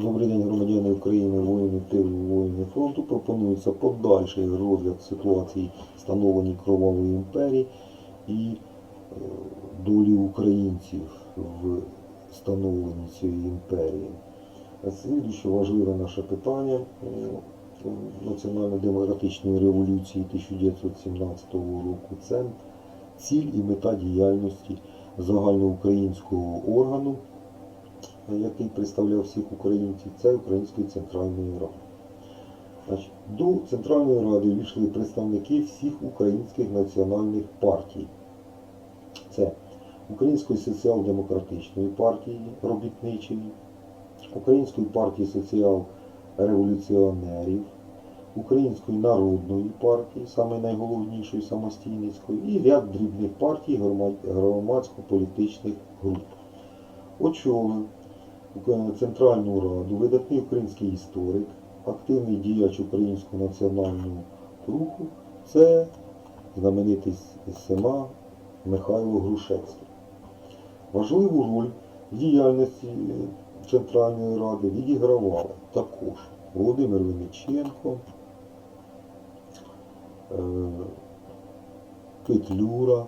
Добрий день, громадяни України, воїни тилу, воїни фронту. Пропонується подальший розгляд ситуації встановлені кровавої імперії і е, долі українців в становленні цієї імперії. Слідуюче важливе наше питання е, національно-демократичної революції 1917 року. Це ціль і мета діяльності загальноукраїнського органу який представляв всіх українців, це Української Центральної Ради. Значить, до Центральної Ради увійшли представники всіх українських національних партій. Це Української соціал-демократичної партії робітничої, Української партії соціал-революціонерів, Української народної партії, саме найголовнішої самостійницької, і ряд дрібних партій громадсько-політичних груп. Очолив Центральну Раду, видатний український історик, активний діяч українського національного руху, це знаменитий СМА Михайло Грушевський. Важливу роль в діяльності е, Центральної Ради відігравали також Володимир Винниченко, е, Петлюра,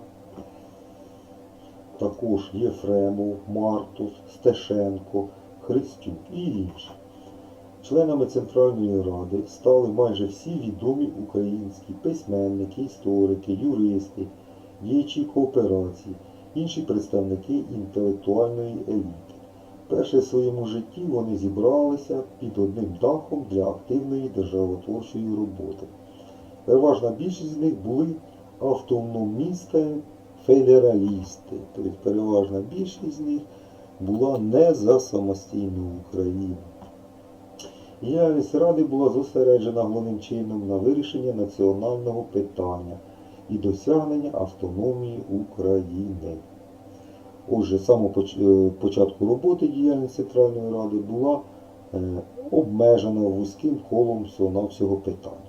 також Єфремов, Мартус, Стешенко, Христюк і інші. Членами Центральної Ради стали майже всі відомі українські письменники, історики, юристи, діячі кооперації, інші представники інтелектуальної еліти. Вперше в своєму житті вони зібралися під одним дахом для активної державотворчої роботи. Переважна більшість з них були автономісти, федералісти, тобто переважна більшість з них була не за самостійну Україну. Діяльність Ради була зосереджена головним чином на вирішення національного питання і досягнення автономії України. Отже, з е, початку роботи діяльність Центральної Ради була е, обмежена вузьким колом всього-навсього питань.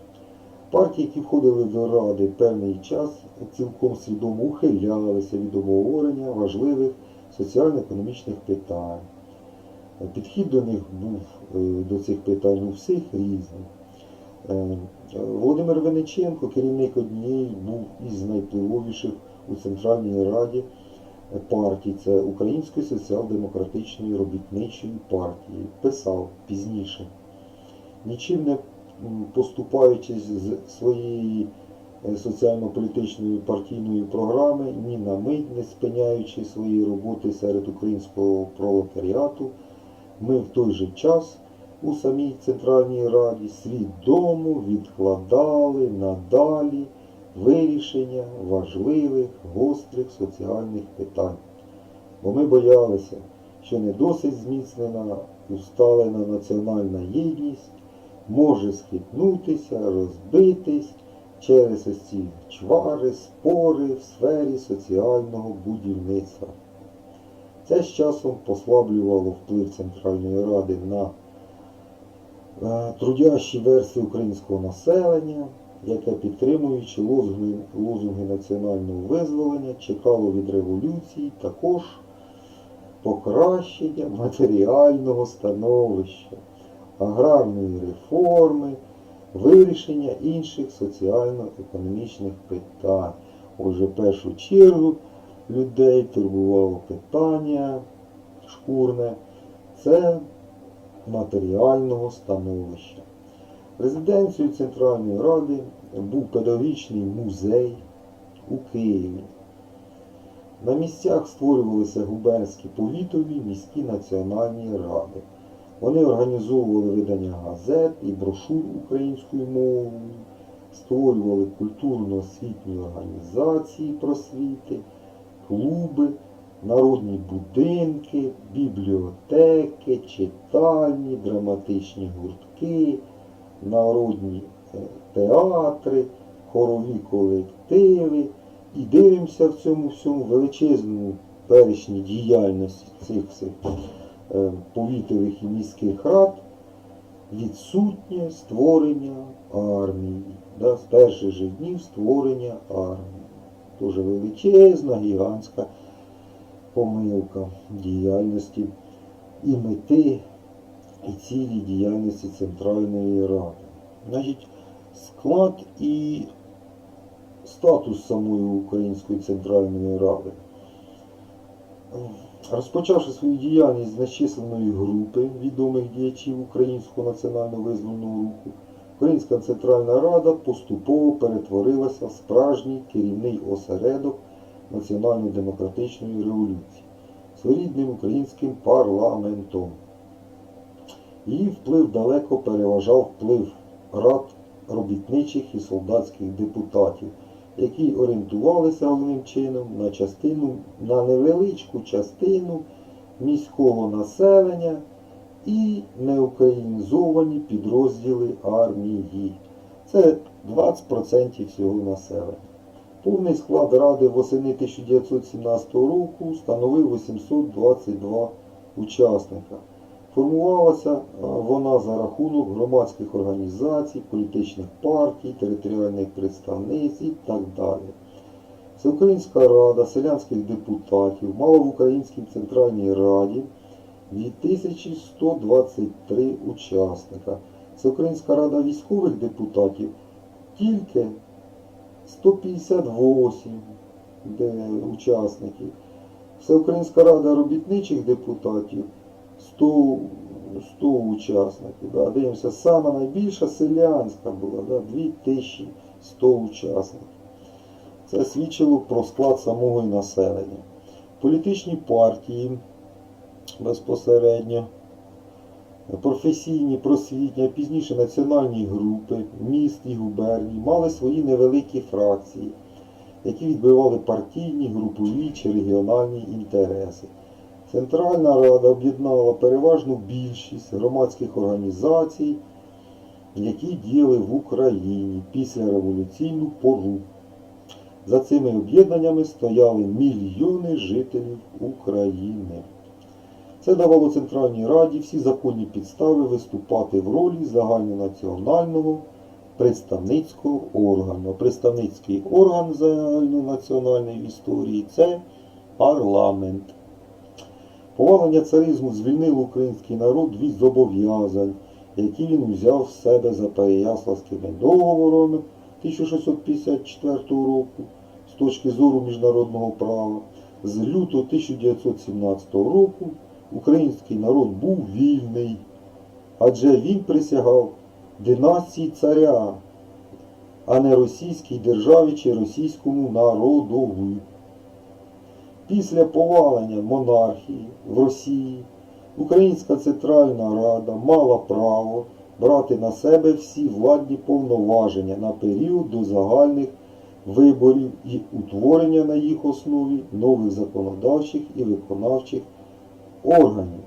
Партії, які входили до Ради певний час, цілком свідомо ухилялися від обговорення важливих соціально-економічних питань. Підхід до них був е, до цих питань у всіх різний. Е, Володимир Вениченко, керівник однієї, був із найвпливовіших у Центральній Раді партій, це Української соціал-демократичної робітничої партії, писав пізніше. Нічим не поступаючись з своєї соціально-політичної партійної програми, ні на мить не спиняючи свої роботи серед українського пролетаріату, ми в той же час у самій Центральній Раді свідомо відкладали надалі вирішення важливих, гострих соціальних питань. Бо ми боялися, що не досить зміцнена, усталена національна єдність може схитнутися, розбитись через ось ці чвари, спори в сфері соціального будівництва. Це з часом послаблювало вплив Центральної Ради на е, трудящі версії українського населення, яке, підтримуючи лозунги, лозунги національного визволення, чекало від революції також покращення матеріального становища, аграрної реформи, вирішення інших соціально-економічних питань. Отже, в першу чергу людей турбувало питання шкурне, це матеріального становища. Резиденцією Центральної Ради був педагогічний музей у Києві. На місцях створювалися губернські повітові міські національні ради. Вони організовували видання газет і брошур українською мовою, створювали культурно-освітні організації просвіти, клуби, народні будинки, бібліотеки, читальні, драматичні гуртки, народні е, театри, хорові колективи. І дивимося в цьому всьому величезному перечні діяльності цих всіх повітових і міських рад відсутнє створення армії. Да, з перших же днів створення армії. Дуже величезна, гігантська помилка діяльності і мети і цілі діяльності Центральної Ради. Значить, склад і статус самої Української Центральної Ради. Розпочавши свою діяльність з нечисленної групи відомих діячів Українського національно визвольного руху, Українська Центральна Рада поступово перетворилася в справжній керівний осередок національно-демократичної революції своєрідним українським парламентом. Її вплив далеко переважав вплив рад робітничих і солдатських депутатів, які орієнтувалися головним чином на частину, на невеличку частину міського населення і неукраїнізовані підрозділи армії. Це 20% всього населення. Повний склад Ради восени 1917 року становив 822 учасника. Формувалася вона за рахунок громадських організацій, політичних партій, територіальних представництв і так далі. Всеукраїнська рада селянських депутатів мала в Українській Центральній Раді 2123 учасника. Всеукраїнська рада військових депутатів тільки 158 учасників. Всеукраїнська рада робітничих депутатів 100, 100 учасників. Да. Дивимося, сама найбільша селянська була, да, 2100 учасників. Це свідчило про склад самого населення. Політичні партії безпосередньо, професійні, просвітні, пізніше національні групи, міст і губерній мали свої невеликі фракції, які відбивали партійні, групові чи регіональні інтереси. Центральна Рада об'єднала переважну більшість громадських організацій, які діяли в Україні після революційну пору. За цими об'єднаннями стояли мільйони жителів України. Це давало Центральній Раді всі законні підстави виступати в ролі загальнонаціонального представницького органу. Представницький орган загальнонаціональної історії це парламент. Повалення царизму звільнило український народ від зобов'язань, які він взяв з себе за Переяславськими договорами 1654 року з точки зору міжнародного права. З лютого 1917 року український народ був вільний, адже він присягав династії царя, а не російській державі чи російському народові. Після повалення монархії в Росії Українська Центральна Рада мала право брати на себе всі владні повноваження на період до загальних виборів і утворення на їх основі нових законодавчих і виконавчих органів.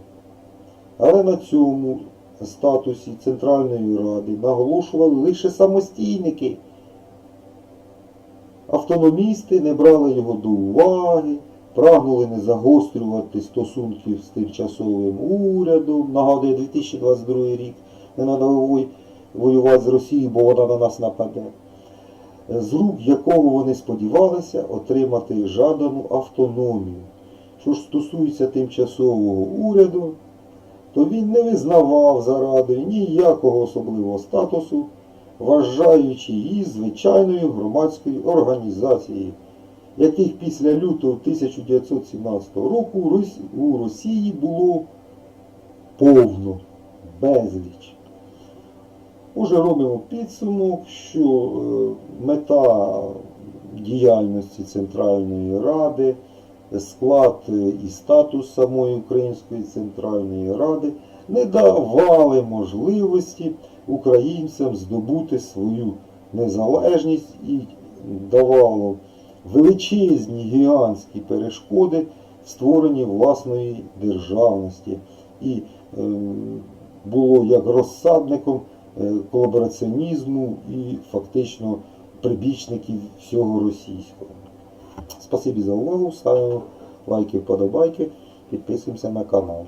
Але на цьому статусі Центральної Ради наголошували лише самостійники. Автономісти не брали його до уваги, прагнули не загострювати стосунків з тимчасовим урядом. Нагадує 2022 рік, не треба воювати з Росією, бо вона на нас нападе. З рук якого вони сподівалися отримати жадану автономію. Що ж стосується тимчасового уряду, то він не визнавав за радою ніякого особливого статусу, вважаючи її звичайною громадською організацією, яких після лютого 1917 року у Росії було повно, безліч. Уже робимо підсумок, що е, мета діяльності Центральної Ради, склад і статус самої Української Центральної Ради не давали можливості українцям здобути свою незалежність і давало величезні гігантські перешкоди в створенні власної державності. І е, було як розсадником е, колабораціонізму і фактично прибічників всього російського. Спасибі за увагу, ставимо лайки, вподобайки, підписуємося на канал.